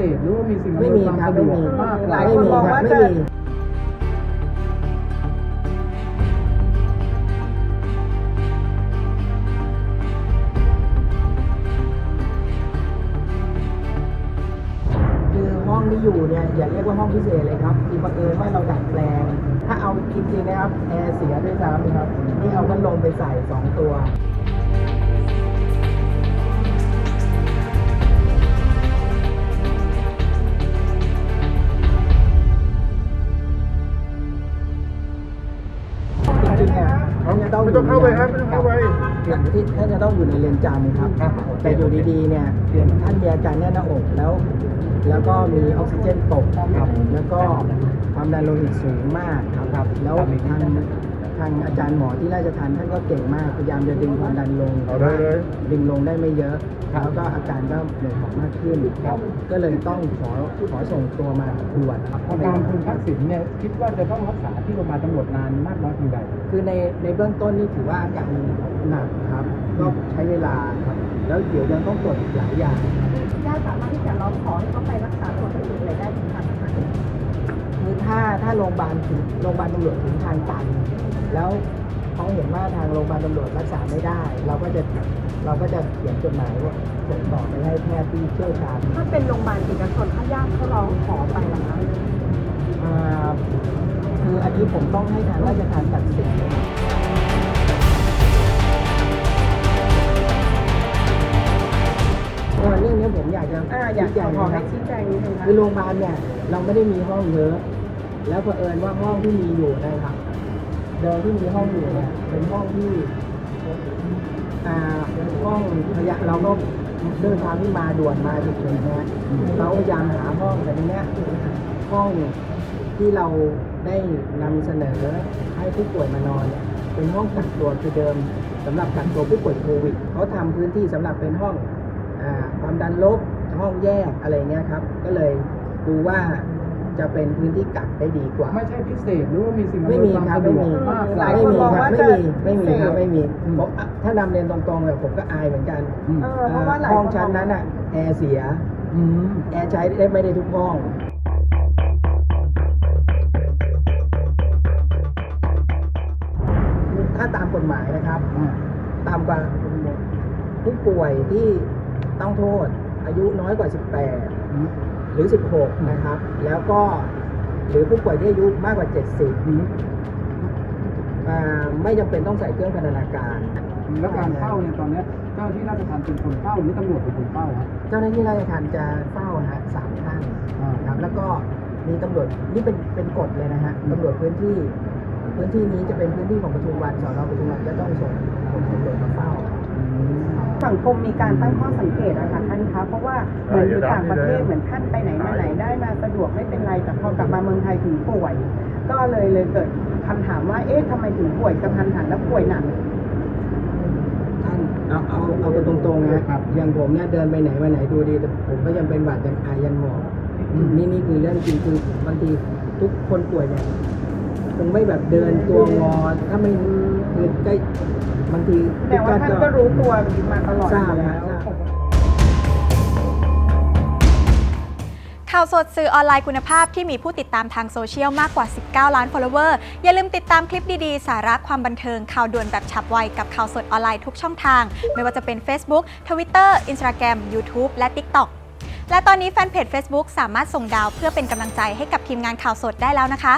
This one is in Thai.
เศษหรือว่ามีสิ่งอำนไม่วยมีความครับสะดไม่วกมีมากกหว่าลายไม่คนมีมองครับว่าไม่จะมีคือห้องที่อยู่เนี่ยอย่าเรียกว่าห้องพิเศษเลยครับที่บังเอิญว่าเราดัดแปลง ถ้าเอาจริงๆนะครับแอร์เสียด้วยซ้ำนะครับนี่เอาพัดลมไปใส่สองตัว เนี่ยเขาจะต้องไม่ต้องเข้าไปครับไม่ต้องเข้าไปหลังที่ท่านจะต้องอยู่ในเรือนจำครับครับ แต่อยู่ดีๆเนี่ยท่านมีอาการแน่นหน้าอกแล้ว แล้วก็มีออกซิเจนตกครับแล้วก็ความดันโลหิตสูงมากครับครับแล้วทาง ทางอาจารย์หมอที่ราชทันท่านก็เก่งมากพยายามจะดึงความดันลงเอาได้เลยดึงลงได้ไม่เยอะ แล้วก็อาการก็เหนื่อยหอบมากขึ้น ก็เลยต้องขอขอส่งตัวมาด่วนครับอาการคุณทักษิณเนี่ยคิดว่าจะต้องรักษาที่โรงพยาบาลตำรวจนานมากน้อยเพียงใดคือในในเบื้องต้นนี่ถือว่าอาการหนักครับก็ใช้เวลาครับแล้วเดี๋ยวยังต้องตรวจอีกหลายอย่างครับญาติสามารถที่จะร้องขอให้เขาไปรักษาตัวที่อื่นเลยได้ไหมคะคือถ้าถ้าโรงพยาบาลถึงโรงพยาบาลตำรวจถึงทางตัน แล้วเขาเห็นว่าทางโรงพยาบาลตำรวจรักษาไม่ได้ เราก็จะเราก็จะเขียนจดหมายว่าส่งต่อไปให้แพทย์ที่เชี่ยวชาญถ้าเป็นโรงพยาบาลเอกชนถ้าญาติเขาร้องขอไปล่ะคะอ่าคืออันนี้ผมต้องให้ทางราชการตัดสินเออเรื่องนี้ผมอยากจะอ่าอยากชี้แจของขอนะคให้รับชี้แจงนิดนึงค่ะคือโรงพยาบาลเนี่ยเราไม่ได้มีห้องเยอะ แล้วเผอิญว่าห้องที่มีอยู่นะครับ เดิมที่มีห้องอยู่เนี่ยเป็นห้องที่อ่าห้องพยาเราก็เดินทางที่มาด่วนมาฉุกเฉินนะเราพยายามหาห้องแต่ทีเนี้ยห้องที่เราได้นำเสนอให้ผู้ป่วยมานอนเนี่ยเป็นห้องกักตัวคือเดิมสำหรับกักตัวผู้ป่วยโควิดเขาทำพื้นที่สำหรับเป็นห้องอ่าความดันลบห้องแยกอะไรเงี้ยครับ ก็เลยดูว่า จะเป็นพื้นที่กักได้ดีกว่า ไม่ใช่พิเศษหรือว่ามีสิ่งอำนไม่วยมีความครับสะดไม่วกมีมากกหว่าลายไม่คนมีมองครับว่าไม่จะมีไม่มีครับพิเศษไม่มีอืมผมอะถ้านำเรียนตรงๆเนี่ยผมก็อายเหมือนกันอืมเออเพราะว่าหลายห้องคนชั้นมนั้นอะแอร์เสียอืมแอร์ใช้ได้ไม่ได้ทุกห้องถ้าตามกฎหมายนะครับอ่าตามกว่าผู้ป่วยที่ต้องโทษ อายุน้อยกว่า 18อืมหรือ 16 นะครับ แล้วก็หรือผู้ป่วยที่อายุมากกว่า 70อืมอ่าไม่จำเป็นต้องใส่เครื่องพันธนาการ แล้วการเฝ้าเนี่ยตอนเนี้ยเจ้าหน้าที่ราชทัณฑ์เป็นคนเฝ้าหรือตำรวจเป็นคนเฝ้าครับเจ้าหน้าที่ราชการจะเฝ้าฮะสามท่านอ่าครับ แล้วก็มีตำรวจนี่เป็นเป็นกฎเลยนะฮะตำรวจพื้นที่ พื้นที่นี้จะเป็นพื้นที่ของปทุมวันสอนอปทุมวันก็ต้องส่งคนตำรวจมาเฝ้าอืม สังคมมีการตั้งข้อสังเกตอะค่ะท่านคะเพราะว่าเหมือนอยู่ต่างประเทศเหมือนท่านไปไหนมาไหนได้มาสะดวกไม่เป็นไรแต่พอกลับมาเมืองไทยถึงป่วย ก็เลยเลยเกิดคำถามว่าเอ๊ะทำไมถึงป่วยกระทันหันและป่วยหนักท่านเอาเอาเอาตรงๆนะครับอย่างผมเนี่ยเดินไปไหนมาไหนดูดีแต่ผมก็ยังเป็นหวัดยังไอยังหมอบนี่นี่คือเรื่องจริงคือบางทีทุกคนป่วยเนี่ย งไม่แบบเดินตัวงอถ้าไม่คือใกล้บางทีแต่ว่าท่านก็รู้ตัวมาตลอดทราบแล้ว ข่าวสดสื่อออนไลน์คุณภาพที่มีผู้ติดตามทางโซเชียลมากกว่า 19 ล้าน follower อย่าลืมติดตามคลิปดี ๆ สาระความบันเทิงข่าวด่วนแบบฉับไวกับข่าวสดออนไลน์ทุกช่องทาง ไม่ว่าจะเป็น Facebook Twitter Instagram YouTube และ TikTok และตอนนี้แฟนเพจ Facebook สามารถส่งดาวเพื่อเป็นกำลังใจให้กับทีมงานข่าวสดได้แล้วนะคะ